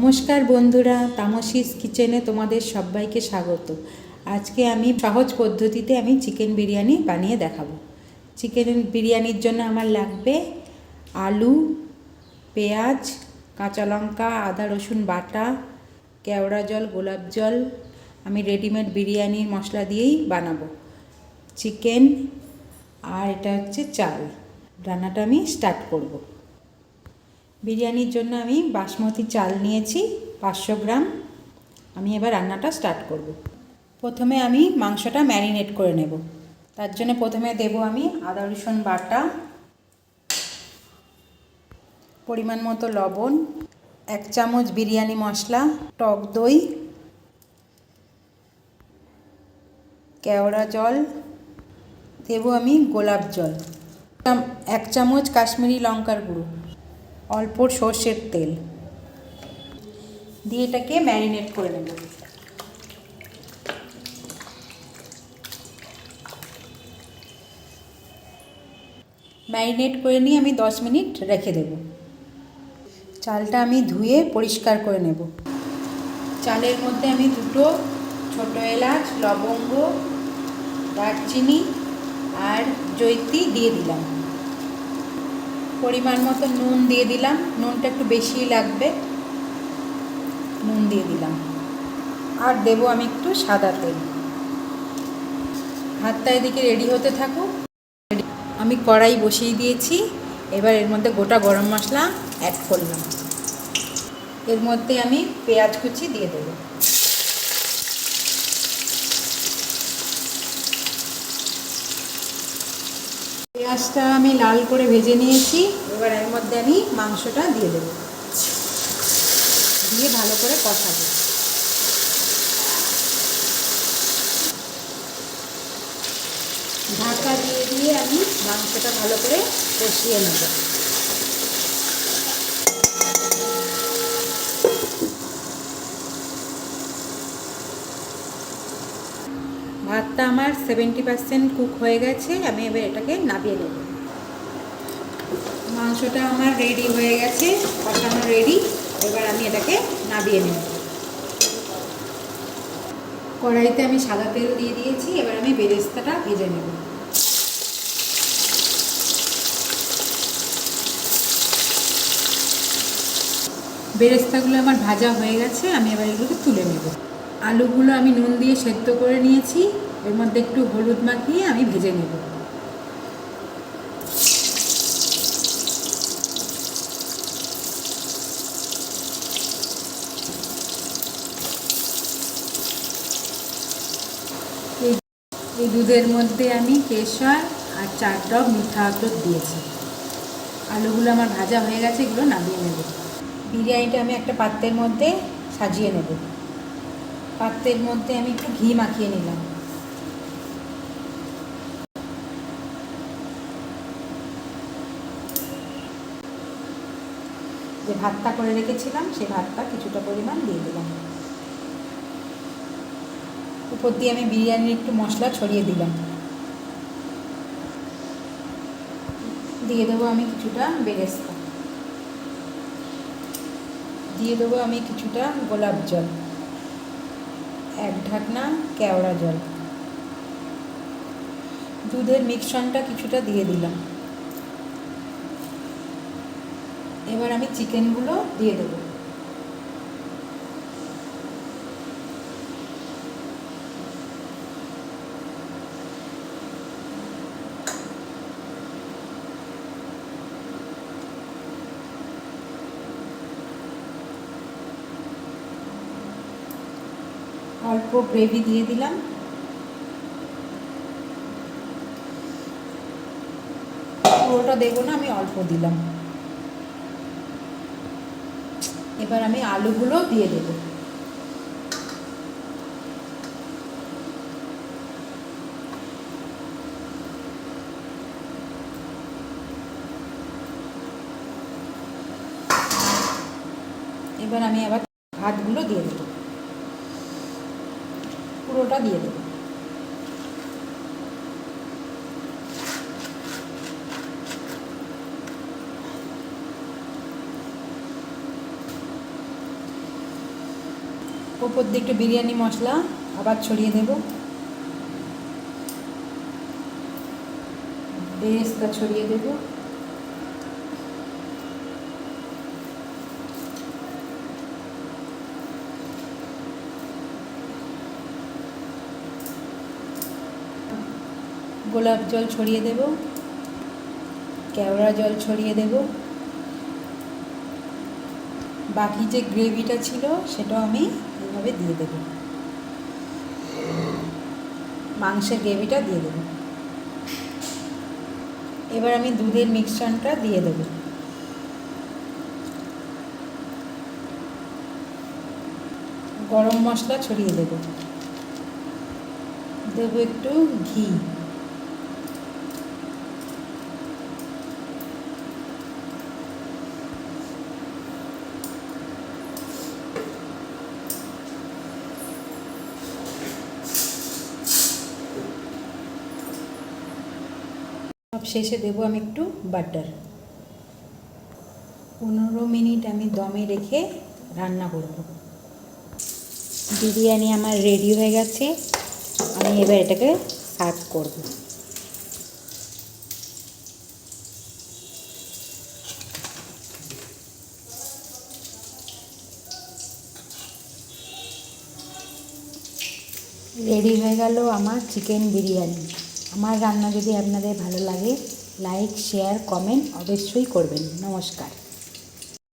নমস্কার বন্ধুরা, তামসিস কিচেনে তোমাদের সবাইকে স্বাগত। আজকে আমি সহজ পদ্ধতিতে আমি চিকেন বিরিয়ানি বানিয়ে দেখাবো। চিকেন বিরিয়ানির জন্য আমার লাগবে আলু, পেঁয়াজ, কাঁচা লঙ্কা, আদা রসুন বাটা, কেওড়া জল, গোলাপ জল। আমি রেডিমেড বিরিয়ানির মশলা দিয়েই বানাবো। চিকেন আর এটা হচ্ছে চাল। রান্নাটা আমি স্টার্ট করব। বিরিয়ানির জন্য আমি বাসমতি চাল নিয়েছি, পাঁচশো গ্রাম। আমি এবার রান্নাটা স্টার্ট করব। প্রথমে আমি মাংসটা ম্যারিনেট করে নেব। তার জন্য প্রথমে দেব আমি আদা রসুন বাটা, পরিমাণ মতো লবণ, এক চামচ বিরিয়ানি মশলা, টক দই, কেওড়া জল, দেব আমি গোলাপ জল, এক চামচ কাশ্মীরি লঙ্কার গুঁড়ো। অল্প সর্ষের তেল। দিয়ে এটাকে ম্যারিনেট করে নেব। ম্যারিনেট করে নিয়ে আমি দশ মিনিট রেখে দেব। চালটা আমি ধুয়ে পরিষ্কার করে নেব। চালের মধ্যে আমি দুটো ছোট এলাচ, লবঙ্গ, দারচিনি আর জৈত্রী দিয়ে দিলাম। পরিমাণ মতো নুন দিয়ে দিলাম। নুনটা একটু বেশিই লাগবে। নুন দিয়ে দিলাম। আর দেবো আমি একটু সাদা তেল। ভাতটা এদিকে রেডি হতে থাকুক। আমি কড়াই বসিয়ে দিয়েছি। এবার এর মধ্যে গোটা গরম মশলা অ্যাড করলাম। এর মধ্যে আমি পেঁয়াজ কুচি দিয়ে দেবো। পেঁয়াজটা আমি লাল করে ভেজে নিয়েছি। এবার এর মধ্যে আমি মাংসটা দিয়ে দেব। দিয়ে ভালো করে কষাবো। ঢাকা দিয়ে দিয়ে আমি মাংসটা ভালো করে কষিয়ে নেব। ভাতটা আমার সেভেন্টি পার্সেন্ট কুক হয়ে গেছে, আমি এবার এটাকে নাবিয়ে নেব। মাংসটা আমার রেডি হয়ে গেছে, কষানো রেডি এবার আমি এটাকে নাবিয়ে নেব। কড়াইতে আমি সাদা তেল দিয়ে দিয়েছি, এবার আমি বেরেস্তাটা ভেজে নেব। বেরেস্তাগুলো আমার ভাজা হয়ে গেছে, আমি এবার এগুলোকে তুলে নেব। আলুগুলো আমি নুন দিয়ে সেদ্ধ করে নিয়েছি। এর মধ্যে একটু হলুদ মাখিয়ে আমি ভেজে নেব। এই দুধের মধ্যে আমি কেশর আর চার ডব মিঠা আতর দিয়েছি। আলুগুলো আমার ভাজা হয়ে গেছে, এগুলো নামিয়ে নেব। বিরিয়ানিটা আমি একটা পাত্রের মধ্যে সাজিয়ে নেব। পাত্রের মধ্যে আমি একটু ঘি মাখিয়ে নিলাম। যে ভাতটা করে রেখেছিলাম সেই ভাতটা কিছুটা পরিমাণ দিয়ে দিলাম। উপর দিয়ে আমি বিরিয়ানির একটু মশলা ছড়িয়ে দিলাম। দিয়ে দেবো আমি কিছুটা বেরেস্তা। দিয়ে দেবো আমি কিছুটা গোলাপ জল। এক ঢাকনা কেওড়া জল। দুধের মিক্সনটা কিছুটা দিয়ে দিলাম। এবার আমি চিকেনগুলো দিয়ে দেবো। অল্প গ্রেভি দিয়ে দিলাম। পুরোটা দেবো না, আমি অল্প দিলাম। এবার আমি আলুগুলো দিয়ে দেব। এবার আমি আবার ভাতগুলো দিয়ে দেবো। পুরোটা দিয়ে দেবো। ওপর দিয়ে একটু বিরিয়ানি মশলা আবার ছড়িয়ে দেব। বেরেস্তা ছড়িয়ে দেব। গোলাপ জল ছড়িয়ে দেব, কেওড়া জল ছড়িয়ে দেব। বাকি যে গ্রেভিটা ছিল সেটাও আমি এইভাবে দিয়ে দেব। মাংসের গ্রেভিটা দিয়ে দেব। এবার আমি দুধের মিক্সচারটা দিয়ে দেব। গরম মশলা ছড়িয়ে দেব। দেবো একটু ঘি। সব শেষে দেবো আমি একটু বাটার পনেরো মিনিট আমি দমে রেখে রান্না করব বিরিয়ানি আমার রেডি হয়ে গেছে, আমি এবার এটাকে সার্ভ করব। রেডি হয়ে গেল আমার চিকেন বিরিয়ানি। আমার রান্না যদি আপনাদের ভালো লাগে লাইক শেয়ার কমেন্ট অবশ্যই করবেন। নমস্কার।